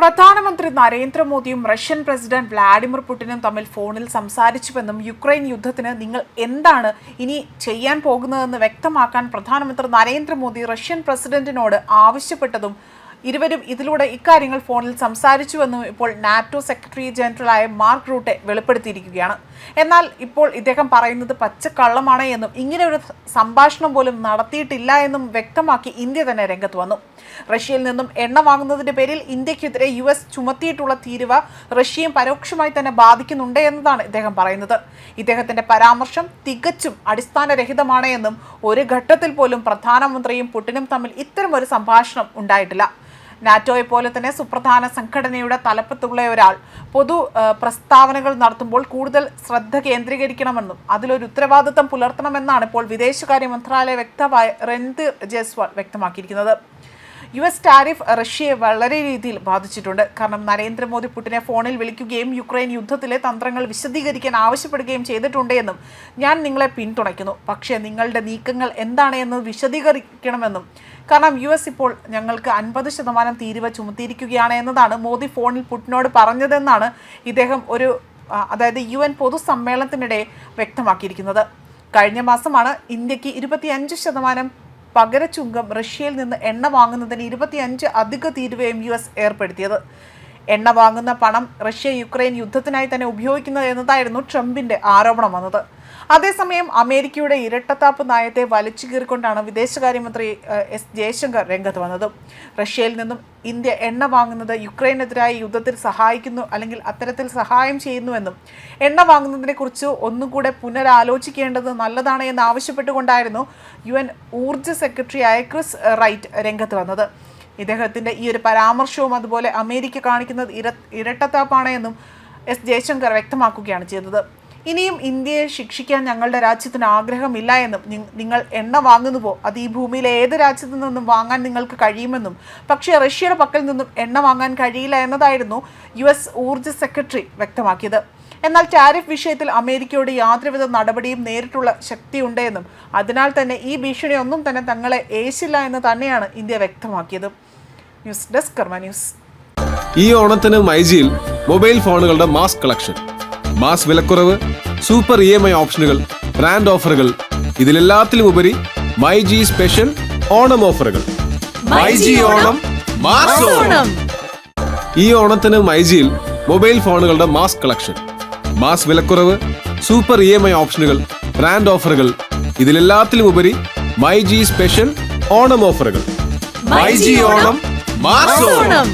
പ്രധാനമന്ത്രി നരേന്ദ്രമോദിയും Russian president Vladimir പുടിനും തമ്മിൽ ഫോണിൽ സംസാരിച്ചുവെന്നും യുക്രൈൻ യുദ്ധത്തിന് നിങ്ങൾ എന്താണ് ഇനി ചെയ്യാൻ പോകുന്നതെന്ന് വ്യക്തമാക്കാൻ പ്രധാനമന്ത്രി നരേന്ദ്രമോദി റഷ്യൻ പ്രസിഡന്റിനോട് ആവശ്യപ്പെട്ടതും ഇരുവരും ഇതിലൂടെ ഇക്കാര്യങ്ങൾ ഫോണിൽ സംസാരിച്ചുവെന്നും ഇപ്പോൾ നാറ്റോ സെക്രട്ടറി ജനറലായ മാർക്ക് റൂട്ടെ വെളിപ്പെടുത്തിയിരിക്കുകയാണ്. എന്നാൽ ഇപ്പോൾ ഇദ്ദേഹം പറയുന്നത് പച്ചക്കള്ളമാണ് എന്നും ഇങ്ങനെ ഒരു സംഭാഷണം പോലും നടത്തിയിട്ടില്ല എന്നും വ്യക്തമാക്കി ഇന്ത്യ തന്നെ രംഗത്ത് വന്നു. റഷ്യയിൽ നിന്നും എണ്ണ വാങ്ങുന്നതിന്റെ പേരിൽ ഇന്ത്യക്കെതിരെ യു എസ് ചുമത്തിയിട്ടുള്ള തീരുവ റഷ്യയും പരോക്ഷമായി തന്നെ ബാധിക്കുന്നുണ്ട് എന്നതാണ് ഇദ്ദേഹം പറയുന്നത്. ഇദ്ദേഹത്തിന്റെ പരാമർശം തികച്ചും അടിസ്ഥാനരഹിതമാണ് എന്നും ഒരു ഘട്ടത്തിൽ പോലും പ്രധാനമന്ത്രിയും പുടിനും തമ്മിൽ ഇത്തരമൊരു സംഭാഷണം ഉണ്ടായിട്ടില്ല. നാറ്റോയെ പോലെ തന്നെ സുപ്രധാന സംഘടനയുടെ തലപ്പത്തുള്ള ഒരാൾ. പൊതു പ്രസ്താവനകൾ നടത്തുമ്പോൾ കൂടുതൽ ശ്രദ്ധ കേന്ദ്രീകരിക്കണമെന്നും അതിലൊരു ഉത്തരവാദിത്തം പുലർത്തണമെന്നാണ് ഇപ്പോൾ വിദേശകാര്യ മന്ത്രാലയ വ്യക്തമായ രൺധീർ ജയ്സ്വാൾ വ്യക്തമാക്കിയിരിക്കുന്നത്. യു എസ് ടാരിഫ് റഷ്യയെ വളരെ രീതിയിൽ ബാധിച്ചിട്ടുണ്ട്. കാരണം നരേന്ദ്രമോദി പുടിനെ ഫോണിൽ വിളിക്കുകയും യുക്രൈൻ യുദ്ധത്തിലെ തന്ത്രങ്ങൾ വിശദീകരിക്കാൻ ആവശ്യപ്പെടുകയും ചെയ്തിട്ടുണ്ട് എന്നും ഞാൻ നിങ്ങളെ പിന്തുണയ്ക്കുന്നു. പക്ഷേ നിങ്ങളുടെ നീക്കങ്ങൾ എന്താണ് എന്ന് വിശദീകരിക്കണമെന്നും കാരണം യു എസ് ഇപ്പോൾ ഞങ്ങൾക്ക് അൻപത് ശതമാനം തീരുവ ചുമത്തിയിരിക്കുകയാണ് എന്നതാണ് മോദി ഫോണിൽ പുടിനോട് പറഞ്ഞതെന്നാണ് ഇദ്ദേഹം ഒരു അതായത് യു എൻ പൊതുസമ്മേളനത്തിനിടെ വ്യക്തമാക്കിയിരിക്കുന്നത്. കഴിഞ്ഞ മാസമാണ് ഇന്ത്യയ്ക്ക് ഇരുപത്തിയഞ്ച് ശതമാനം പകരച്ചുങ്കം റഷ്യയിൽ നിന്ന് എണ്ണ വാങ്ങുന്നതിന് ഇരുപത്തിയഞ്ച് അധിക തീരുവയും യു എസ് ഏർപ്പെടുത്തിയത്. എണ്ണ വാങ്ങുന്ന പണം റഷ്യ യുക്രൈൻ യുദ്ധത്തിനായി തന്നെ ഉപയോഗിക്കുന്നത് എന്നതായിരുന്നു ട്രംപിന്റെ ആരോപണം വന്നത്. അതേസമയം അമേരിക്കയുടെ ഇരട്ടത്താപ്പ് നയത്തെ വലിച്ചു കീറിക്കൊണ്ടാണ് വിദേശകാര്യമന്ത്രി എസ് ജയശങ്കർ രംഗത്ത് വന്നത്. റഷ്യയിൽ നിന്നും ഇന്ത്യ എണ്ണ വാങ്ങുന്നത് യുക്രൈനെതിരായ യുദ്ധത്തിൽ സഹായിക്കുന്നു അല്ലെങ്കിൽ അത്തരത്തിൽ സഹായം ചെയ്യുന്നുവെന്നും എണ്ണ വാങ്ങുന്നതിനെക്കുറിച്ച് ഒന്നും കൂടെ പുനരാലോചിക്കേണ്ടത് നല്ലതാണ് എന്ന് ആവശ്യപ്പെട്ടുകൊണ്ടായിരുന്നു യു എൻ ഊർജ സെക്രട്ടറിയായ ക്രിസ് റൈറ്റ് രംഗത്ത് വന്നത്. ഇദ്ദേഹത്തിന്റെ ഈ ഒരു പരാമർശവും അതുപോലെ അമേരിക്ക കാണിക്കുന്നത് ഇര ഇരട്ടത്താപ്പാണ് എന്നും എസ് ജയശങ്കർ വ്യക്തമാക്കുകയാണ് ചെയ്തത്. ഇനിയും ഇന്ത്യയെ ശിക്ഷിക്കാൻ ഞങ്ങളുടെ രാജ്യത്തിന് ആഗ്രഹമില്ല എന്നും നിങ്ങൾ എണ്ണ വാങ്ങുന്നുവോ? അത് ഈ ഭൂമിയിലെ ഏത് രാജ്യത്തു നിന്നും വാങ്ങാൻ നിങ്ങൾക്ക് കഴിയുമെന്നും. പക്ഷേ റഷ്യയുടെ പക്കൽ നിന്നും എണ്ണ വാങ്ങാൻ കഴിയില്ല എന്നതായിരുന്നു യു എസ് ഊർജ സെക്രട്ടറി വ്യക്തമാക്കിയത്. എന്നാൽ ടാരിഫ് വിഷയത്തിൽ അമേരിക്കയോട് യാതൊരുവിധ നടപടിയും നേരിട്ടുള്ള ശക്തിയുണ്ട് എന്നും അതിനാൽ തന്നെ ഈ ഭീഷണി ഒന്നും തന്നെ തങ്ങളെ ഏശില്ല എന്ന് തന്നെയാണ് ഇന്ത്യ വ്യക്തമാക്കിയത്. News desk Karma news. ഈ ഓണത്തിന് മൈജിയിൽ മൊബൈൽ ഫോണുകളുടെ മാസ് കളക്ഷൻ മാസ് വിലക്കുറവ് സൂപ്പർ ഇ എം ഐ ഓപ്ഷനുകൾ ബ്രാൻഡ് ഓഫറുകൾ ഇതിലെല്ലാത്തിലും ഉപരി മൈജി സ്പെഷ്യൽ ഓണം ഓഫറുകൾ. MyG Onam mass Onam. ഈ ഓണത്തിന് മൈജിയിൽ മൊബൈൽ ഫോണുകളുടെ മാസ് കളക്ഷൻ മാസ് വിലക്കുറവ് സൂപ്പർ ഇ എം ഐ ഓപ്ഷനുകൾ ബ്രാൻഡ് ഓഫറുകൾ. ഇതിലെല്ലാത്തിലും ഉപരി മൈ ജി സ്പെഷ്യൽ ഓണം ഓഫറുകൾ. MyG Onam mass Onam.